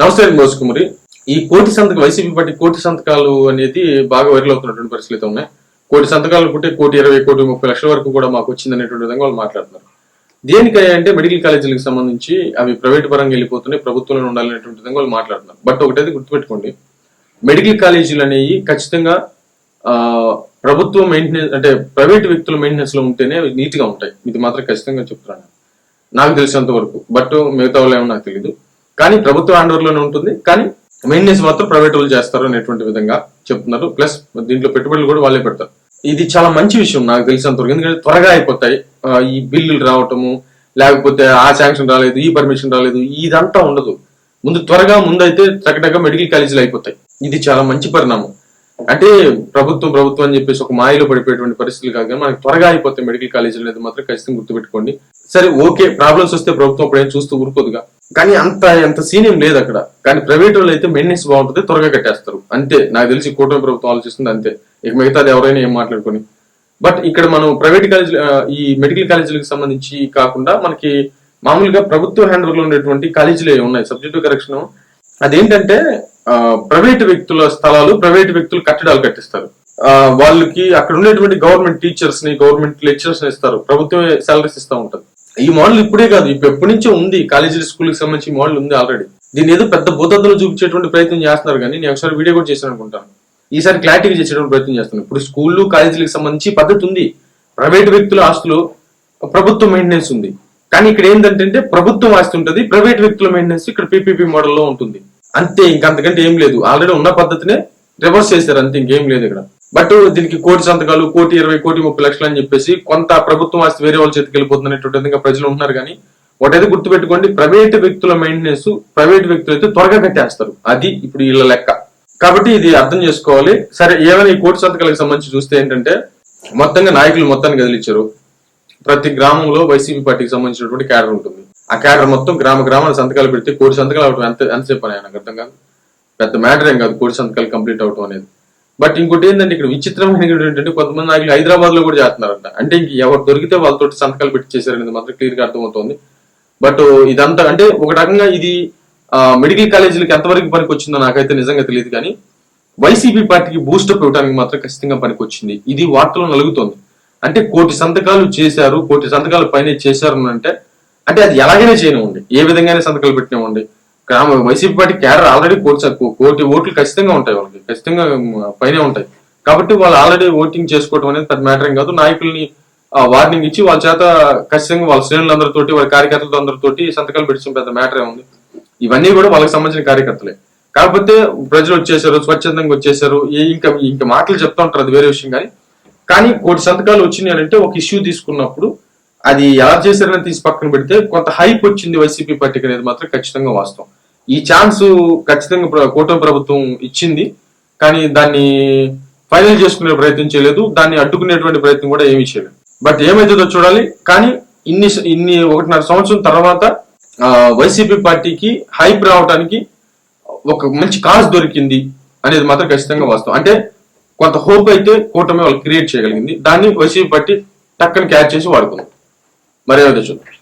నమస్తే మోసుకుమరి ఈ కోటి సంతకం వైసీపీ పార్టీ కోటి సంతకాలు అనేది బాగా వైరల్ అవుతున్నటువంటి పరిస్థితులు ఉన్నాయి. కోటి సంతకాలు పుట్టే కోటి ఇరవై కోటి ముప్పై లక్షల వరకు కూడా మాకు వచ్చిందనేటువంటి విధంగా వాళ్ళు మాట్లాడుతున్నారు. దేనికై అంటే మెడికల్ కాలేజీలకు సంబంధించి అవి ప్రైవేట్ పరంగా వెళ్ళిపోతున్నాయి ప్రభుత్వంలో ఉండాలనేటువంటి విధంగా వాళ్ళు మాట్లాడుతున్నారు. బట్ ఒకటైతే గుర్తుపెట్టుకోండి. మెడికల్ కాలేజీలు అనేవి ఖచ్చితంగా ప్రభుత్వం మెయింటెనెన్స్ అంటే ప్రైవేట్ వ్యక్తుల మెయింటెనెన్స్లో ఉంటేనే అవి ఉంటాయి. ఇది మాత్రం ఖచ్చితంగా చెప్తున్నాను. నాకు తెలిసినంత వరకు. బట్ మిగతా వాళ్ళు ఏమో నాకు తెలియదు కానీ ప్రభుత్వ హ్యాండ్లోనే ఉంటుంది. కానీ మెయింటెనెన్స్ మాత్రం ప్రైవేట్ వాళ్ళు చేస్తారు అనేటువంటి విధంగా చెప్తున్నారు. ప్లస్ దీంట్లో పెట్టుబడులు కూడా వాళ్ళే పెడతారు. ఇది చాలా మంచి విషయం నాకు తెలిసినంత వరకు ఎందుకంటే త్వరగా అయిపోతాయి. ఈ బిల్లులు రావటము లేకపోతే ఆ శాంక్షన్ రాలేదు ఈ పర్మిషన్ రాలేదు ఇదంతా ఉండదు. ముందు త్వరగా ముందైతే చక్కటగా మెడికల్ కాలేజీలు అయిపోతాయి. ఇది చాలా మంచి పరిణామం. అంటే ప్రభుత్వం ప్రభుత్వం అని చెప్పేసి ఒక మాయలో పడిపోయేటువంటి పరిస్థితులు కాదు కానీ మనకి త్వరగా అయిపోతాయి మెడికల్ కాలేజీలు అనేది మాత్రం ఖచ్చితంగా గుర్తుపెట్టుకోండి. సరే ఓకే ప్రాబ్లమ్స్ వస్తే ప్రభుత్వం అప్పుడు ఏం చూస్తూ ఊరుకోదుగా కానీ అంత అంత సీనియం లేదు అక్కడ. కానీ ప్రైవేట్ వాళ్ళు అయితే మెయింటెనెన్స్ బాగుంటుంది త్వరగా కట్టేస్తారు. అంతే. నాకు తెలిసి కూటమి ప్రభుత్వం ఆలోచిస్తుంది అంతే. ఇక మిగతాది ఎవరైనా ఏం మాట్లాడుకొని. బట్ ఇక్కడ మనం ప్రైవేట్ కాలేజ్ ఈ మెడికల్ కాలేజీలకు సంబంధించి కాకుండా మనకి మామూలుగా ప్రభుత్వ హ్యాండ్లో ఉండేటువంటి కాలేజీలు ఉన్నాయి. సబ్జెక్టు కరెక్షన్ అదేంటంటే ప్రైవేట్ వ్యక్తుల స్థలాలు ప్రైవేట్ వ్యక్తులు కట్టడాలు కట్టిస్తారు. వాళ్ళకి అక్కడ ఉండేటువంటి గవర్నమెంట్ టీచర్స్ని గవర్నమెంట్ లెక్చరర్స్ని ఇస్తారు. ప్రభుత్వమే సాలరీస్ ఇస్తా ఉంటుంది. ఈ మోడల్ ఇప్పుడే కాదు ఇప్పుడు ఎప్పటి నుంచో ఉంది. కాలేజీ స్కూల్కి సంబంధించి మోడల్ ఉంది ఆల్రెడీ దీని ఏదో పెద్ద భూతద్దలు చూపించేటువంటి ప్రయత్నం చేస్తున్నారు కానీ నేను ఒకసారి వీడియో కూడా చేశాను అనుకుంటాను. ఈసారి క్లారిటీగా చేసేటువంటి ప్రయత్నం చేస్తున్నాను ఇప్పుడు స్కూళ్ళు కాలేజీలకు సంబంధించి పద్ధతి ఉంది. ప్రైవేట్ వ్యక్తుల ఆస్తులు ప్రభుత్వ మెయింటెనెన్స్ ఉంది. కానీ ఇక్కడ ఏంటంటే ప్రభుత్వం ఆస్తి ఉంటుంది ప్రైవేట్ వ్యక్తుల మెయింటెనెన్స్ ఇక్కడ పీపీపీ మోడల్లో ఉంటుంది. అంతే ఇంకంతకంటే ఏం లేదు. ఆల్రెడీ ఉన్న పద్ధతినే రివర్స్ చేశారు అంతే ఇంకేం లేదు ఇక్కడ. బట్ దీనికి కోటి సంతకాలు కోటి ఇరవై కోటి ముప్పై లక్షలు అని చెప్పేసి కొంత ప్రభుత్వం ఆస్తి వేరే వాళ్ళ చేతికి వెళ్ళిపోతున్నటువంటి విధంగా ప్రజలు ఉంటున్నారు కానీ ఒకటైతే గుర్తుపెట్టుకోండి ప్రైవేట్ వ్యక్తుల మెయింటెనెన్స్ ప్రైవేట్ వ్యక్తులు అయితే త్వరగా కట్టేస్తారు. అది ఇప్పుడు వీళ్ళ లెక్క. కాబట్టి ఇది అర్థం చేసుకోవాలి. సరే ఏమైనా ఈ కోటి సంతకాలకు సంబంధించి చూస్తే ఏంటంటే మొత్తంగా నాయకులు మొత్తాన్ని కదిలిచ్చారు ప్రతి గ్రామంలో వైసీపీ పార్టీకి సంబంధించినటువంటి క్యాడర్ ఉంటుంది. ఆ క్యాడర్ మొత్తం గ్రామ గ్రామాల సంతకాలు పెడితే కోటి సంతకాలు అవడం ఎంత ఎంతసేపు అని నాకు అర్థం కాదు. పెద్ద మ్యాటర్ ఏం కాదు కోటి సంతకాలు కంప్లీట్ అవటం అనేది. బట్ ఇంకోటి ఏంటంటే ఇక్కడ విచిత్రమైన ఏంటంటే కొంతమంది నాయకులు హైదరాబాద్లో కూడా చేస్తున్నారంట. అంటే ఇంక ఎవరు దొరికితే వాళ్ళతో సంతకాలు పెట్టి చేశారనేది మాత్రం క్లియర్గా అర్థమవుతుంది. బట్ ఇదంతా అంటే ఒక రకంగా ఇది మెడికల్ కాలేజీలకు ఎంతవరకు పనికి వచ్చిందో నాకైతే నిజంగా తెలియదు కానీ వైసీపీ పార్టీకి బూస్టప్ ఇవ్వడానికి మాత్రం ఖచ్చితంగా పనికొచ్చింది. ఇది వార్తలో నలుగుతోంది. అంటే కోటి సంతకాలు చేశారు కోటి సంతకాలు పైన చేశారు అంటే అంటే అది ఎలాగైనా చేయనివ్వండి. ఏ విధంగానే సంతకాలు పెట్టినివ్వండి. గ్రామ వైసీపీ పార్టీ క్యాడర్ ఆల్రెడీ కోటి కోటి ఓట్లు ఖచ్చితంగా ఉంటాయి వాళ్ళకి. ఖచ్చితంగా పైనే ఉంటాయి. కాబట్టి వాళ్ళు ఆల్రెడీ ఓటింగ్ చేసుకోవడం అనేది పెద్ద మ్యాటర్ కాదు. నాయకుల్ని వార్నింగ్ ఇచ్చి వాళ్ళ చేత ఖచ్చితంగా వాళ్ళ శ్రేణులందరితోటి వాళ్ళ కార్యకర్తలతో అందరితోటి సంతకాలు పెట్టిన పెద్ద మ్యాటర్ ఉంది. ఇవన్నీ కూడా వాళ్ళకి సంబంధించిన కార్యకర్తలే. కాకపోతే ప్రజలు వచ్చేసారు స్వచ్ఛందంగా వచ్చేసారు. ఏ- ఇంకా ఇంకా మాటలు చెప్తా ఉంటారు అది వేరే విషయం కానీ. కానీ కోటి సంతకాలు వచ్చినాయి అంటే ఒక ఇష్యూ తీసుకున్నప్పుడు అది ఎలా చేశారని తీసి పక్కన పెడితే కొంత హైప్ వచ్చింది వైసీపీ పార్టీకి అనేది మాత్రం ఖచ్చితంగా వాస్తవం. ఈ ఛాన్స్ ఖచ్చితంగా ప్ర- కూటమి ప్రభుత్వం ఇచ్చింది కానీ దాన్ని ఫైనల్ చేసుకునే ప్రయత్నం చేయలేదు దాన్ని అడ్డుకునేటువంటి ప్రయత్నం కూడా ఏమీ చేయలేదు. బట్ ఏమైతుందో చూడాలి కానీ ఇన్ని ఇన్ని ఒకటిన్నర సంవత్సరం తర్వాత వైసీపీ పార్టీకి హైప్ రావడానికి ఒక మంచి కాజ్ దొరికింది అనేది మాత్రం ఖచ్చితంగా వాస్తవం. అంటే కొంత హోప్ అయితే కూటమి వాళ్ళు క్రియేట్ చేయగలిగింది దాన్ని వైసీపీ పార్టీ టక్కని క్యాచ్ చేసి వాడుకుంది. மரியாதை சொல்லு